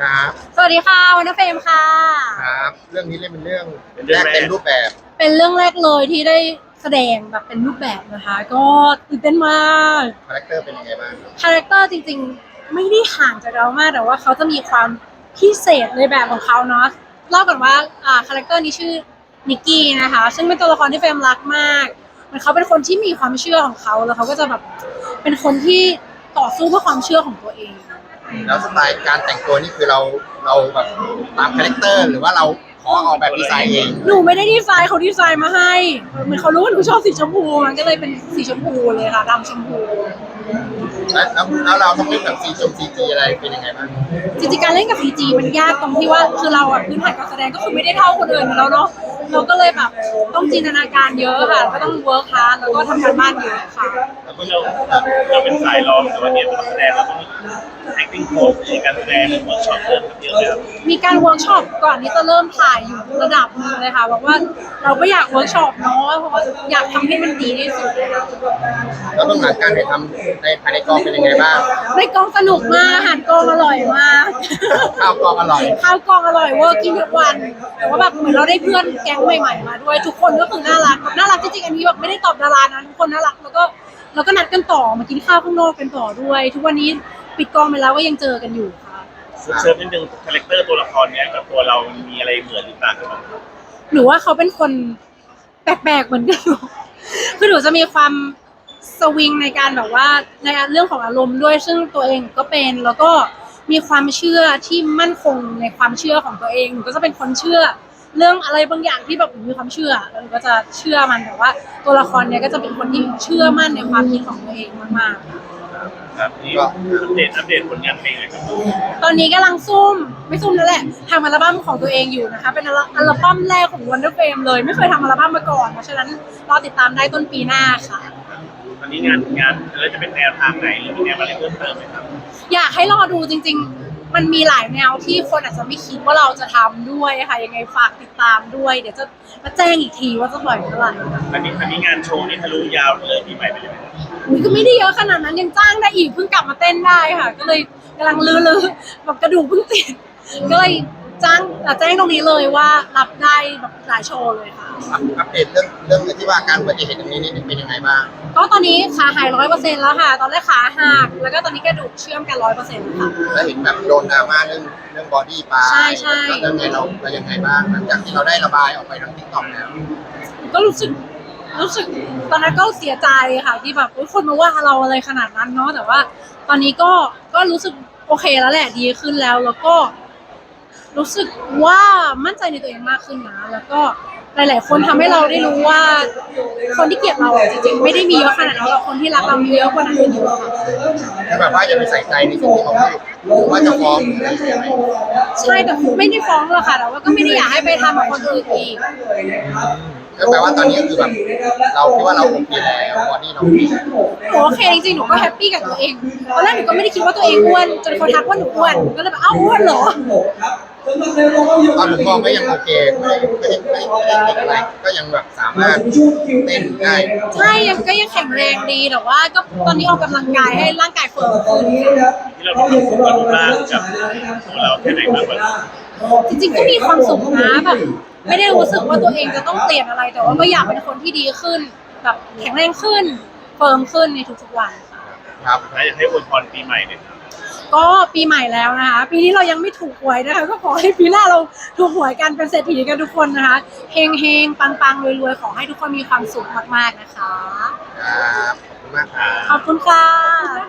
ครับสวัสดีค่ะวันนเฟรมค่ะ ครับ เรื่องนี้เล่นเป็นเรื่องเป็นเรื่แรองกแรก เต็มรูปแบบเป็นเรื่องแรกเลยที่ได้แสดงแบบเป็นรูปแบบนะคะ ก็ตื่นเต้นมากคาแรคเตอร์เป็นยังไงบ้างครับคาแรคเตอร์จริงๆ ไม่ได้ห่างจากเรามากแต่ว่าเขาจะมีความพิเศษในแบบของเขาเนาะเล่าก่อนว่าอ่าคาแรคเตอร์นี้ชื่อนิกกี้นะคะ ซึ่งเป็นตัวละครที่เฟรมรักมากเหมันเขาเป็นคนที่มีความเชื่อของเขาแล้วเขาก็จะแบบเป็นคนที่ต่อสู้เพื่อความเชื่อของตัวเอง แล้วสไตล์การแต่งตัวนี่คือเราเราแบบตามคาแรคเตอร์หรือว่าเรา ขอออกแบบดีไซน์เองหนูไม่ได้ดีไซน์เขาดีไซน์มาให้เหมือนเขารู้ว่าหนูชอบสีชมพูมันก็เลยเป็นสีชมพูเลยค่ะดำชมพูแล้วแล้วแล้วเราต้องเล่นแบบซีจงซีจีอะไรเป็นยังไงบ้างจริงๆการเล่นกับ CG มันยากตรงที่ว่าคือเราอะพื้นฐานการแสดงก็คือไม่ได้เท่าคนอื่นอยู่แล้วเนาะเราก็เลยแบบต้องจินตนาการเยอะค่ะก็ต้องเวิร์คฮาร์ดแล้วก็ทำการบ้านเยอะค่ะ แล้วก็เราเราเป็นสายร้องแต่ว่าเนี่ยเป็นนักแสดงเราต้อง acting coach ในการแสดงเวิร์กช็อปเรื่องเยอะเลยครับมีการเวิร์กช็อปก่อนที่จะเริ่มถ่ายอยู่ระดับหนึงเลยค่ะบอกว่าเราก็อยากเวิร์กช็อปเนาะเพราะว่าอยากทำให้มันดีที่สุดเลยค่ะแล้วเบื้องหลังการถ่ายทำในภายในกองเป็นยังไงบ้างในกองสนุกมากอาหารกองอร่อยมาก ข้าวกองอร่อย ข้าวกองอร่อยเวอร์กินทุกวัน แต่ว่าแบบเหมือนเราได้เพื่อนแก๊งใหม่ๆมาด้วยทุกคนก็คือน่ารักน่ารักจริงๆอันนี้แบบไม่ได้ตอบดารานะทุกคนน่ารักแล้วก็แล้วก็นัดกันต่อมากินข้าวข้างนอกกันต่อด้วย ทุกวันนี้ปิดกองไปแล้วก็ยังเจอกันอยู่ค่ะ เชิญนิดนึงคาแรคเตอร์ตัวละครเนี่ยกับตัวเรามีอะไรเหมือนหรือต่างกันบ้างหนูว่าเขาเป็นคนแปลกๆเหมือนกัน คือหนูจะมีความสวิงในการแบบว่าในเรื่องของอารมณ์ด้วย ซึ่งตัวเองก็เป็นแล้วก็มีความเชื่อที่มั่นคงในความเชื่อของตัวเองหนูก็จะเป็นคนเชื่อ เรื่องอะไรบางอย่างที่แบบหนูมีความเชื่อแล้วหนูก็จะเชื่อมันแต่ว่า ตัวละครเนี้ยก็จะเป็นคนที่เชื่อมั่นในความคิดของตัวเองมากๆ ครับนี่อัปเดตอัปเดตผลงานเพลงหน่อยครับตอนนี้กำลังซุ่ม ไม่ซุ่มแล้วแหละทำอัลบั้มของตัวเองอยู่นะคะ เป็นอัลอัลบั้มแรกของ Wonder Fame เลย ไม่เคยทำอัลบั้มมาก่อน เพราะฉะนั้นรอติดตามได้ต้นปีหน้าค่ะ ตอนนี้งานงานแล้วจะเป็นแนวทางไหนหรือมีแนวอะไรเพิ่มเติมไหมครับ อยากให้รอดูจริง ๆ มันมีหลายแนวที่คนอาจจะไม่คิดว่าเราจะทำด้วยค่ะ ยังไงฝากติดตามด้วย เดี๋ยวจะมาแจ้งอีกทีว่าจะปล่อยเมื่อไหร่อันนี้อันนี้งานโชว์นี่ทะลุยาวเลยปีใหม่ไปเลยไหม อุ๊ยก็ไม่ได้เยอะขนาดนั้นยังจ้างได้อีกเพิ่งกลับมาเต้นได้ค่ะ ก็เลยกำลังลื้อๆแบบกระดูกเพิ่งติดก็เลยจ้างอะแจ้งตรงนี้เลยว่ารับได้แบบหลายโชว์เลยค่ะ อัปอัปเดตเรื่องเรื่องที่ว่าการอุบัติเหตุตรงนี้นี่เป็นยังไงบ้าง ก็ตอนนี้ขาหายร้อยเปอร์เซ็นต์แล้วค่ะ ตอนแรกขาหักแล้วก็ตอนนี้กระดูกเชื่อมกันร้อยเปอร์เซ็นต์ค่ะ แล้วเห็นแบบโดนดราม่าเรื่องเรื่องบอดี้ไปใช่ใช่ แล้วยังไงเราเรายังไงบ้างหลังจากที่เราได้ระบายออกไปทางทิกตอกแล้ว ก็รู้สึก รู้สึกตอนนั้นก็เสียใจค่ะที่แบบอุ๊ยคนมาว่าเราอะไรขนาดนั้นเนาะแต่ว่า ตอนนี้ก็ก็รู้สึกโอเคแล้วแหละดีขึ้นแล้วแล้วก็ รู้สึกว่ามั่นใจในตัวเองมากขึ้นนะแล้วก็หลาย ๆ คนทำให้เราได้รู้ว่า คนที่เกลียดเราอะจริง ๆ ไม่ได้มีเยอะขนาดนั้นหรอกคนที่รักเรามีเยอะกว่านั้นเยอะค่ะคือแบบว่าอย่าไปใส่ใจในสิ่งที่เขาพูดหรือว่าจะฟ้องหรืออะไรอย่างเงี้ยใช่แต่ไม่ได้ฟ้องหรอกค่ะแต่ว่าก็ไม่ได้อยากให้ไปทำกับคนอื่นอีก ก็แปลว่าตอนนี้ก็คือแบบเราคิดว่าเราโอเคแล้วบอดี้เราโอเคโอเคจริงๆหนูก็แฮปปี้กับตัวเองตอนแรกหนูก็ไม่ได้คิดว่าตัวเองอ้วนจนคนทักว่าหนูอ้วนหนูก็เลยแบบอ้าวอ้วนเหรอตอนผมมองก็ยังโอเคไม่ได้ไม่ได้ไม่ได้ไม่ได้ติดอะไรก็ยังแบบสามารถเต้นได้ใช่ยังก็ยังแข็งแรงดีแต่ว่า ก็ตอนนี้ออกกำลังกายให้ร่างกายเฟิร์มขึ้นที่เรามีความสุขกับรูปร่างกับตัวเราแค่ไหนมากกว่าจริงๆก็มีความสุขนะแบบ ไม่ได้รู้สึกว่าตัวเองจะต้องเปลี่ยนอะไรแต่ว่าก็อยากเป็นคนที่ดีขึ้น แบบแข็งแรงขึ้นเฟิร์มขึ้นในทุกๆวันค่ะครับถ้าอยากให้อวยพรปีใหม่เนี่ยครับก็ปีใหม่แล้วนะคะ ปีนี้เรายังไม่ถูกหวยนะคะก็ขอให้ปีหน้าเราถูกหวยกันเป็นเศรษฐีกันทุกคนนะคะเฮงเฮงปังปังรวยรวยๆขอให้ทุกคนมีความสุขมากๆนะคะ ครับขอบคุณมากครับ ขอบคุณค่ะ